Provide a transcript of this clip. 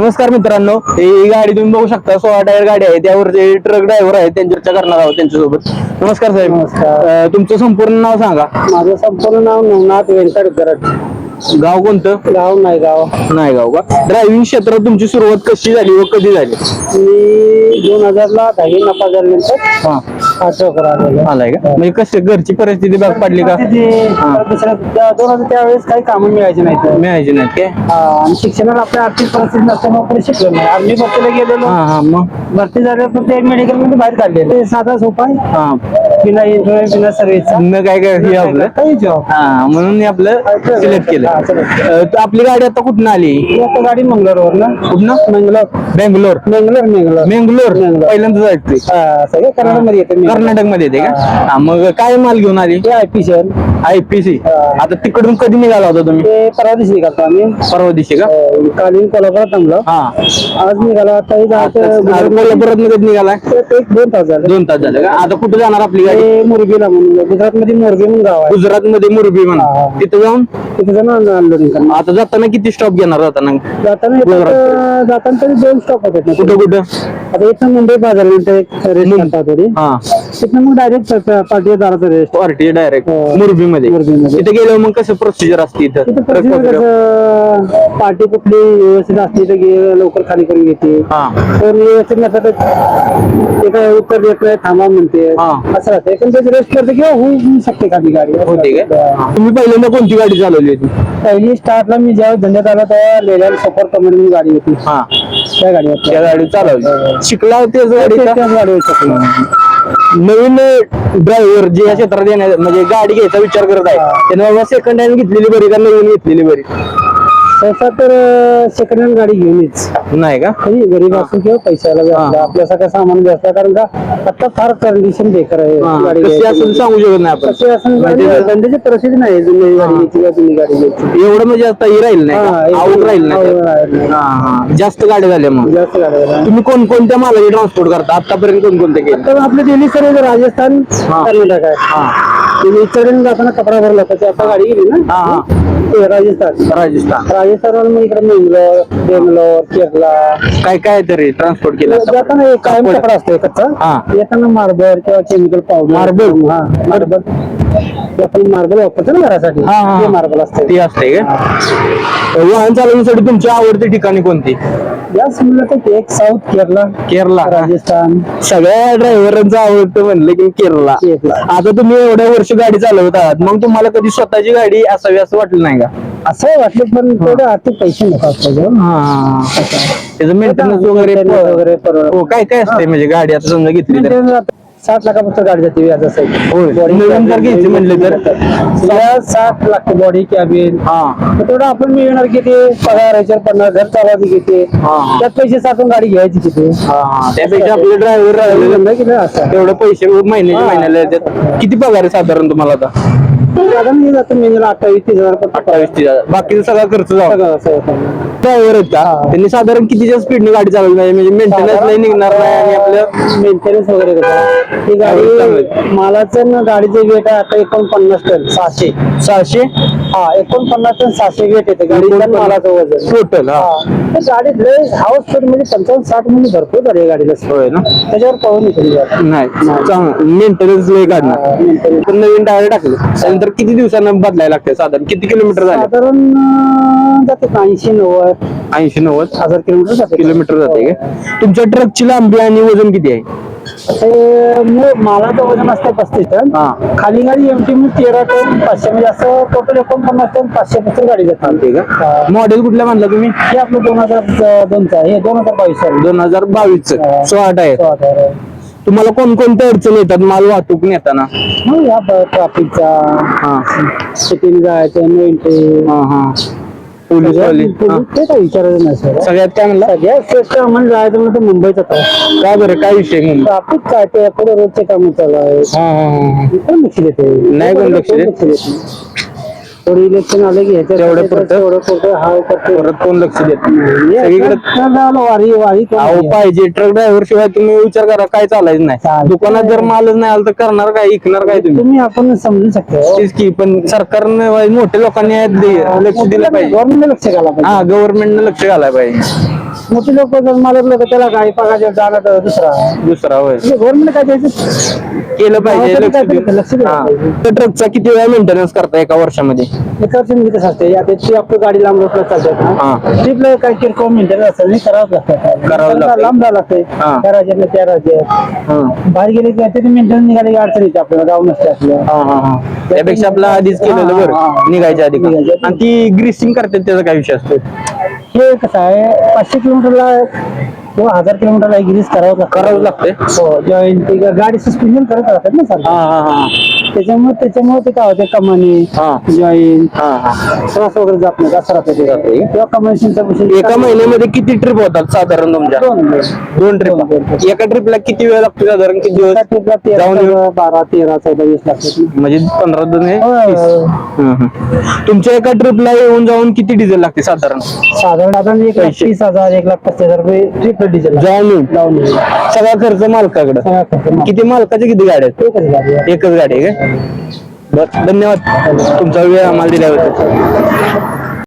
नमस्कार मित्रांनो ही गाडी तुम्ही बघू शकता सोळा टायर गाडी आहे. त्यावर जे ट्रक ड्रायव्हर आहे त्यांची चर्चा करणार आहोत त्यांच्यासोबत. नमस्कार साहेब. नमस्कार. तुमचं संपूर्ण नाव सांगा. माझं संपूर्ण नाव नवनाथ व्यंकट गाव कोणतं? गाव नाही गाव नाही गाव का? ड्रायव्हिंग क्षेत्रात तुमची सुरुवात कशी झाली व कधी झाली? मी दोन हजारला दहावी नफा झाल्यानंतर हा. आलाय का? म्हणजे कशी घरची परिस्थिती भाग पडली का. दुसऱ्या दोन हजार त्यावेळेस काही कामं मिळायची नाहीत. मिळायची नाहीत काय? हा, आणि शिक्षणाला आपल्या आर्थिक परिस्थिती नसल्यामुळे पुढे शिकलो नाही. आर्मी भरतीला गेलेलो. हा हा मग? भरती झाल्यावर ते मेडिकलमध्ये बाहेर काढले ते साधा सोपा आहे. बिना इन्शुरन्स बिना सर्व्हिसचा न काय काय हे आपलं. काही जॉब हा म्हणून मी आपलं सिलेक्ट केलं. हा, select केलं. अं, तर आपली गाडी आता कुठून आली? ही आता गाडी मंगळूरवर ना? कुठनं? मंगलोर बेंगलोर. मंगलोर मंगलोर बेंगलोर. बेंगलोर. पहिल्यांदाच हा, सगळं कर्नाटकमध्ये येते मी. कर्नाटकमध्ये येते का? हा, मग काय माल घेऊन आली? आय पी सी आयपीसी हा. आता तिकडून कधी निघाला होता तुम्ही? ते परवा दिवशी निघालतो आम्ही. परवा दिवशी का? अं, कालीन कोल्हापुरात थांबलो. हा. आज निघाला आता हे कोल्हापुरात कधी निघालाय? ते एक दोन तास झाले. दोन तास झाले का? आता कुठे जाणार आपली गाडी? मुरगीला म्हणून. गुजरात मध्ये मुरगी म्हणून गाव आहे. गुजरात मध्ये मुरबी म्हणा. तिथं जाऊन? तिथे जाऊन करणार आता जाताना किती स्टॉप घेणार जाताना? जाताना जाताना तरी दोन स्टॉप होते ना. कुठं कुठं? आता इथं मुंबई बाजार मिनिटं एक रेस्ट करतात थोडी हा तिथं मग डायरेक्ट पाठी दाराचा रेस्ट पार्टी डायरेक्ट हो. मुरबी मध्ये मुरबीमध्ये. तिथे गेल्यावर मग कसं प्रोसिजर असते इथं? तिथं procedure? कसं पार्टी कुठली व्यवस्थित असली तर लवकर खाली करून घेते. हा. तर व्यवस्थित नसलं तर ते काय उत्तर देत नाही थांबा म्हणते. हा. असं राहते पण त्याची रेस्ट करते किंवा होऊ शकते खाली गाडी. होते काय तुम्ही पहिल्यांदा कोणती गाडी चालवली होती? पहिली स्टार्टला मी जेव्हा धंद्यात आलो तेव्हा लेडर सफर कंपनी गाडी होती. हा. त्या गाडीवर त्या गाडी चालवली. शिकला होते गाडी का? गाडीवर शकलो. नवीन ड्रायव्हर जे या क्षेत्रात येण्या म्हणजे गाडी घ्यायचा विचार करत आहे त्याने सेकंड हँड घेतलेली बरी का नवीन घेतलेली बरी? सहसा तर सेकंड हँड गाडी घेऊनच. नाही का? कधी गरीब असो किंवा पैशाला बी असला, आपल्या सगळं सामान बी असलं कारण का आता फार कंडिशन बेकार आहे. हा, गाडी कशी घ्यायची. असेल सांगू शकत नाही आपण. कशी असेल धंद्याची परिस्थिती नाही जुनी गाडी घ्यायची किंवा जुनी गाडी घ्यायची. एवढं म्हणजे आता हे राहील नाही हा, का? राहील नाही आवड राहील नाही. हा हा. जास्त गाड्या झाल्या मग. जास्त गाड्या तुम्ही कोण कोणत्या मालाची ट्रान्सपोर्ट करता? आतापर्यंत कोण कोणते केले? तर आपले दिल्ली सर्व राजस्थान. कर्नाटक आहे. हा. तुम्ही इकडे जाताना कपडा भरला त्याची आता गाडी गेली ना? हा हा. ते राजस्थान. राजस्थान. राजस्थान मग इकडे मंगलोर बेंगलोर केरला. काय काय तरी ट्रान्सपोर्ट केलं? जाताना एक कायम कपडा असतो कच्चा हा. येताना मार्बल किंवा केमिकल पावडर Marble? हा मार्बल. ते आपण मार्बल वापरतो ना घरासाठी. हा, हा. ते मार्बल असते ती असते का? वाहन चालवण्यासाठी तुमची आवडती ठिकाणी कोणती? या समजा तर एक साऊथ केरला केरला राजस्थान सगळ्या ड्रायव्हरांचं आवडतं म्हणलं की केरला केरला. आता तुम्ही एवढ्या वर्ष गाडी चालवत आहात मग तुम्हाला कधी स्वतःची गाडी असावी असं वाटलं नाही का? असं वाटलं पण थोडे आर्थिक पैसे नको हा. त्याचं मेंटेनन्स वगैरे वगैरे परवडत. हो काय काय असते म्हणजे गाडी आता समजा घेतली तर. साठ लाखापासून गाडी जाते व्याज असेल होय. नवीन जर घ्यायची म्हणलं तर? साठ लाख बॉडी कॅबिन हा तेवढं आपण मिळणार किती पगार ह्याच्यावर पन्नास घर चालवायची किती हा, हा. त्यात पैसे साठून गाडी घ्यायची किती हा. त्यापेक्षा आपले ड्रायव्हर किती असं तेवढे पैसे महिन्याच्या हा. महिन्याला येतात किती पगार आहे साधारण तुम्हाला आता साधारण हे जातं महिन्याला अठ्ठावीस तीस हजार अठ्ठावीस तीस हजार बाकीचा सगळा खर्च जाऊ सगळं असं होतं. ड्रायव्हर आहेत का? त्यांनी साधारण कितीच्या स्पीडने गाडी चालवली पाहिजे? म्हणजे मेंटेनन्स नाही निघणार नाही आणि आपलं मेंटेनन्स वगैरे कसं ही चांगलं. गाडी मालाचं ना गाडीचं वेट आहे आता एकोणपन्नास टन सहाशे. सहाशे? हा एकोणपन्नास टन सहाशे वेट येते. गाडीचं मालाचं वजन. टोटल हा. तर गाडीत लय हाऊस स्पीड म्हणजे पंचावन्न साठ म्हणजे भरपूर झाली गाडीला होय ना? त्याच्यावर पाहून गाडी. नाही चांगलं. मेंटेनन्स लय काढणार. पण नवीन टायर टाकले. त्यानंतर किती दिवसांना बदलायला लागते साधारण किती किलोमीटर झाले? साधारण जाते ऐंशी नव्वद. ऐंशी नव्वद हजार किलोमीटर जाते किलोमीटर जाते का? तुमच्या ट्रकची लांबी आणि वजन किती आहे? ते मालाचं वजन असतं पस्तीस टन. हा. खाली गाडी एमटी म्हणजे तेरा टन पाचशे म्हणजे असं टोटल एकोणपन्नास टन पाचशे पस्तीस गाडी जातात ठीक आहे मॉडेल कुठल्या म्हणला तुम्ही? हे आपलं दोन हजार दोनचं आहे. हे दोन हजार बावीस साली दोन हजार बावीस हा. सोळा टायर. सोळा टायर आहे. तुम्हाला कोणकोणत्या अडचणी येतात? माल वाहतूक नेताना. हो या ट्रॅफिकचा हा. सिटीने जायचं नो एंट्री हा हा. पोलीस वाले. हा. ते काय विचारायचं नाही सर सगळ्यात काय म्हणला सगळ्यात श्रेष्ठ आम्हाला जायचं म्हणजे तर मुंबईचा काय बरं? काय विषय मुंबई ट्रॅफिक काय ते पुढे रोजचे काम चालू आहे हा हा हा कोण लक्ष देते. नाही कोण लक्ष देत. कोण देत. थोडी इलेक्शन आले की तेवढं त्याच्यात पुरतं. तेवढं पुरतं. हा करतो परत कोण लक्ष देत सगळीकडे वारी वारी कोण अहो नाही. पाहिजे. ट्रक ड्रायव्हर शिवाय तुम्ही विचार करा काय चालायचं नाही. चालतंय. दुकानात जर मालच नाही आला तर करणार काय? ऐकणार काय तुम्ही? तुम्ही आपण समजू शकतो. तेच की पण सरकारने मोठ्या लोकांनी यात दे- लक्ष दिलं पाहिजे. गव्हर्नमेंट लक्ष घाला पाहिजे. हा गव्हर्नमेंटने लक्ष घालायला पाहिजे. मोठी लोक जर मालक लोक त्याला काय पगार जाणार दुसरा दुसरा होय गव्हर्नमेंट काय द्यायचं केलं पाहिजे लक्ष काहीतरी देऊन. लक्ष द्यायला हा. पाहिजे. तर ट्रकचा किती वेळा मेंटेनन्स करता एका वर्षामध्ये एका वर्षी म्हणजे कसं असते आता ती आपली गाडी लांब रोडला चालतात हा. ट्रिपला काय किरकोळ मेंटेनन्स असतं नाही करावंच लागतं करावं लागतं. लांब जावं लागतंय हा. त्या राज्यात त्या राज्यात हा. बाहेर गेले की मेंटेनन्स निघाले की अडचण येते आपल्याला गाव नसते आपल्या हा, हा, हा. त्यापेक्षा आपलं आधीच केलेलं हा, हा, बरं. निघायच्या आधी निघायच्या आधी. आणि ती ग्रीसिंग करतात त्याचा काय विषय असतो हे कसं आहे पाचशे किलोमीटरला किंवा हजार किलोमीटरला गिरीस करावं लागतं. करावं लागतंय. हो जॉईन ते गाडी सस्पेन्शन करत राहतात ना हा सर हा हा. त्याच्यामुळे त्याच्यामुळे ते काय होते कमानी हा. जॉईन हा हा श्वास वगैरे जात नाही असं राहतं ते किंवा एका महिन्यामध्ये किती ट्रिप होतात साधारण तुमच्या दोन ट्रिप. एका ट्रिपला किती वेळ लागतो साधारण किती दिवस जाऊन बारा तेरा चौदा वीस लागतात म्हणजे पंधरा दोन हे होय, तीस. होय. हं, हं. तुमच्या एका ट्रिपला येऊन जाऊन किती डिझेल लागते साधारण साधारण आता एक लाख पैसे. तीस हजार एक लाख पस्तीस हजार रुपये ट्रिप डिझेल जाऊन येऊन लावून. सगळा खर्च मालकाकडे सगळा खर्च माफ. किती मालकाचे किती गाड्या आहेत एकच गाडी आहे. एकच गाडी आहे बर धन्यवाद. तुमचा वेळ आम्हाला दिल्याबद्दल.